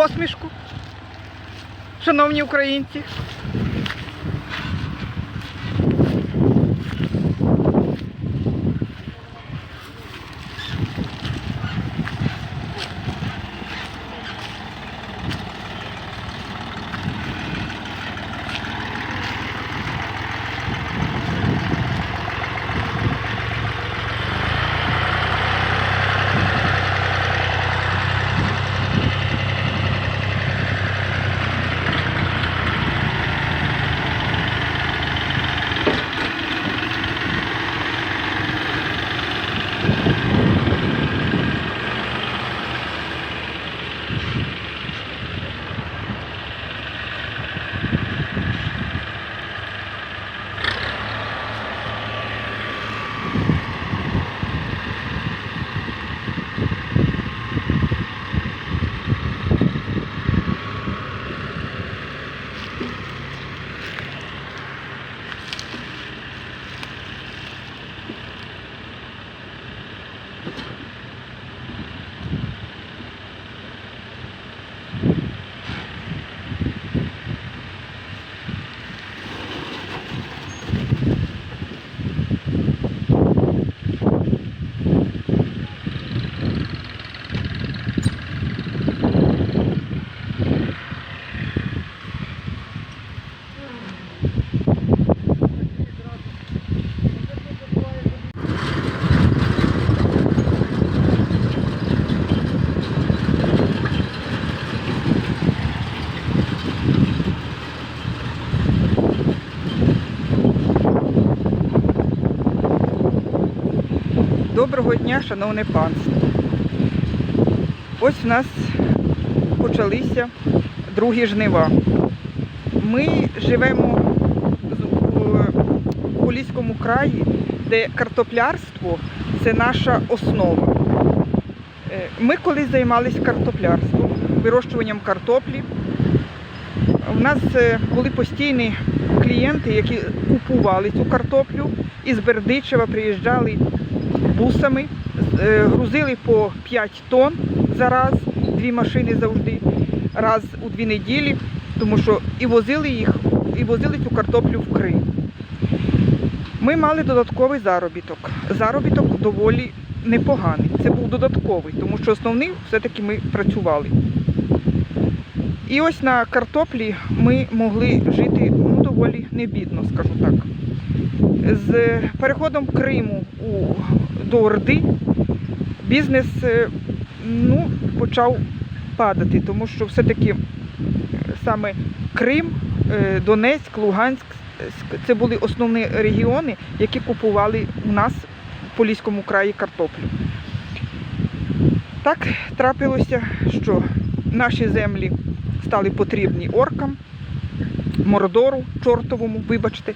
посмішку, шановні українці. Доброго дня, шановне панство. Ось в нас почалися другі жнива. Ми живемо в Поліському краї, де картоплярство це наша основа. Е, Ми колись займалися картоплярством, вирощуванням картоплі. У нас е, були постійні клієнти, які купували цю картоплю із Бердичева приїжджали бусами, е, грузили по 5 тонн за раз, дві машини завжди, раз у дві неділі, тому що і возили їх, і возили цю картоплю в Крим. Ми мали додатковий заробіток. Заробіток доволі непоганий. Це був додатковий, тому що основний все-таки ми працювали. І ось на картоплі ми могли жити ну, доволі небідно, скажу так. З переходом Криму у, до Орди бізнес е, ну, почав падати, тому що все-таки е, саме Крим, е, Донецьк, Луганськ це були основні регіони, які купували у нас в Поліському краї картоплю. Так трапилося, що наші землі стали потрібні оркам, мордору, чортовому, вибачте.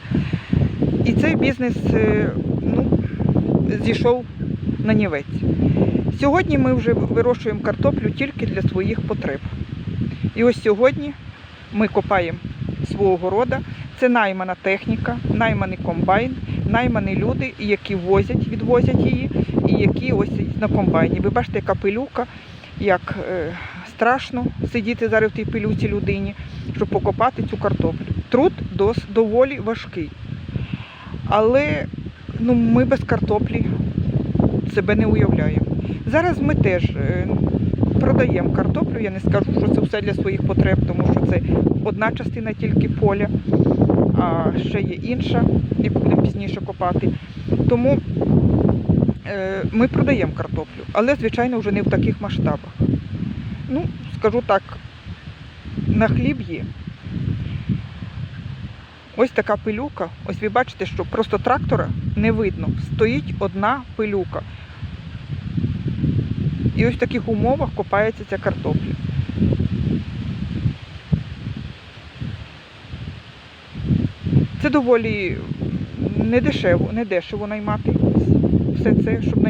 І цей бізнес е, ну, зійшов на нівець. Сьогодні ми вже вирощуємо картоплю тільки для своїх потреб. І ось сьогодні ми копаємо свого города. Це наймана техніка, найманий комбайн, наймані люди, які возять, відвозять її, і які ось на комбайні. Ви бачите, яка пилюка, як е, страшно сидіти зараз в тій пилюці людині, щоб покопати цю картоплю. Труд доволі важкий. Але ну, ми без картоплі себе не уявляємо. Зараз ми теж е, продаємо картоплю. Я не скажу, що це все для своїх потреб, тому що це одна частина тільки поля, а ще є інша, яку будемо пізніше копати. Тому е, ми продаємо картоплю, але, звичайно, вже не в таких масштабах. Ну, скажу так, на хліб є. Ось така пилюка. Ось ви бачите, що просто трактора не видно. Стоїть одна пилюка. І ось в таких умовах копається ця картопля. Це доволі недешево, наймати все це, щоб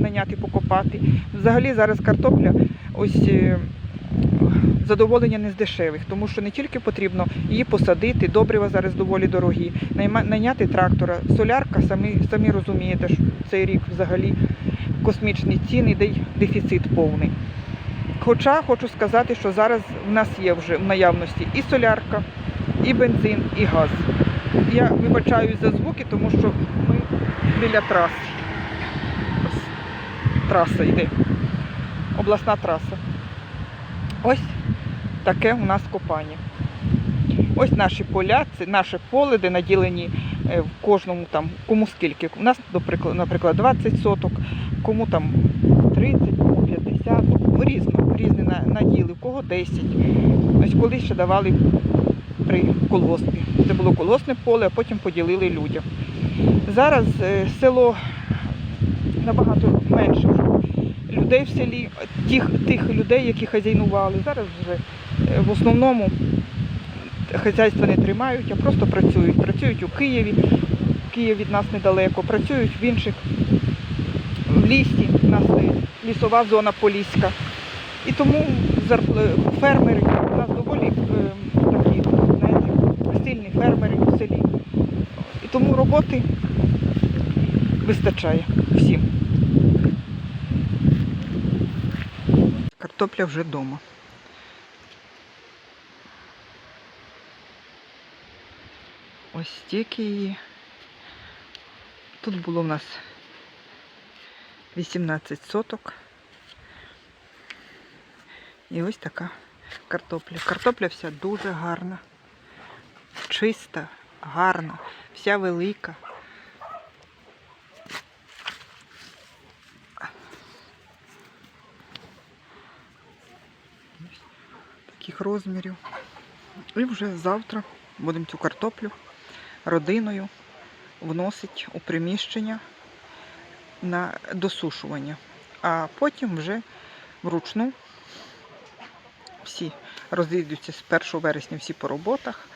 наняти покопати. Взагалі зараз картопля ось е, задоволення не з дешевих, тому що не тільки потрібно її посадити, добрива зараз доволі дорогі, найняти трактора, солярка, самі, самі розумієте, що цей рік взагалі космічні ціни, де й дефіцит повний. Хоча хочу сказати, що зараз в нас є вже в наявності і солярка, і бензин, і газ. Я вибачаюсь за звуки, тому що ми біля траси. Траса йде. Обласна траса. Ось таке у нас копання. Ось наші поля, це наше поле, де наділені е, в кожному там, кому скільки. У нас, наприклад, наприклад 20 соток, кому там 30, кому 50, ну, різно, різні наділи, у кого 10. Ось колись ще давали при колгоспі. Це було колгоспне поле, а потім поділили людям. Зараз е, село набагато менше людей в селі, тих, тих людей, які хазяйнували. Зараз вже е, в основному хазяйства не тримають, а просто працюють. Працюють у Києві, Київ від нас недалеко, працюють в інших в лісі, у нас е, лісова зона Поліська. І тому фермери у нас доволі е, такі, знаєте, сильні фермери в селі. І тому роботи вистачає всім. Картопля вже вдома. Ось стільки її. Тут було в нас 18 соток. І ось така картопля. Картопля вся дуже гарна, чиста, гарна, вся велика. Таких розмірів. І вже завтра будемо цю картоплю родиною вносить у приміщення на досушування. А потім вже вручну всі розійдуться з 1 вересня всі по роботах.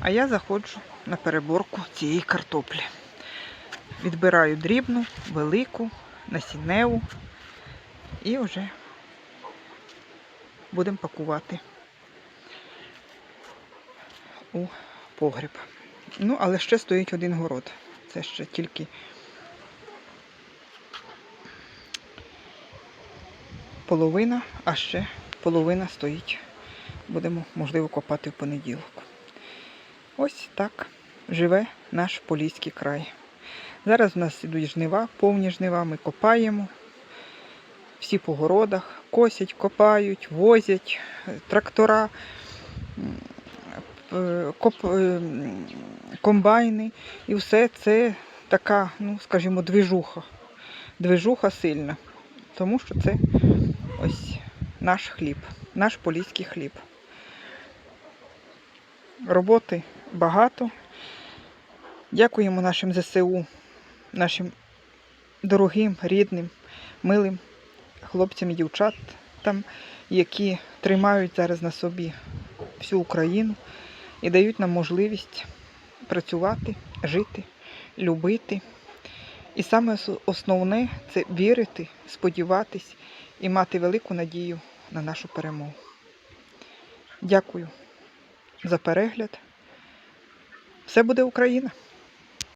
А я заходжу на переборку цієї картоплі. Відбираю дрібну, велику, насінневу і вже будемо пакувати у погріб. Ну, але ще стоїть один город. Це ще тільки половина, а ще половина стоїть. Будемо, можливо, копати в понеділок. Ось так живе наш Поліський край. Зараз в нас ідуть жнива, повні жнива, ми копаємо. Всі по городах косять, копають, возять, трактора, комбайни. І все це така, ну, скажімо, движуха. Движуха сильна. Тому що це ось наш хліб, наш поліський хліб. Роботи багато. Дякуємо нашим ЗСУ, нашим дорогим, рідним, милим хлопцям і дівчатам, які тримають зараз на собі всю Україну і дають нам можливість працювати, жити, любити. І саме основне це вірити, сподіватись і мати велику надію на нашу перемогу. Дякую за перегляд. Все буде Україна!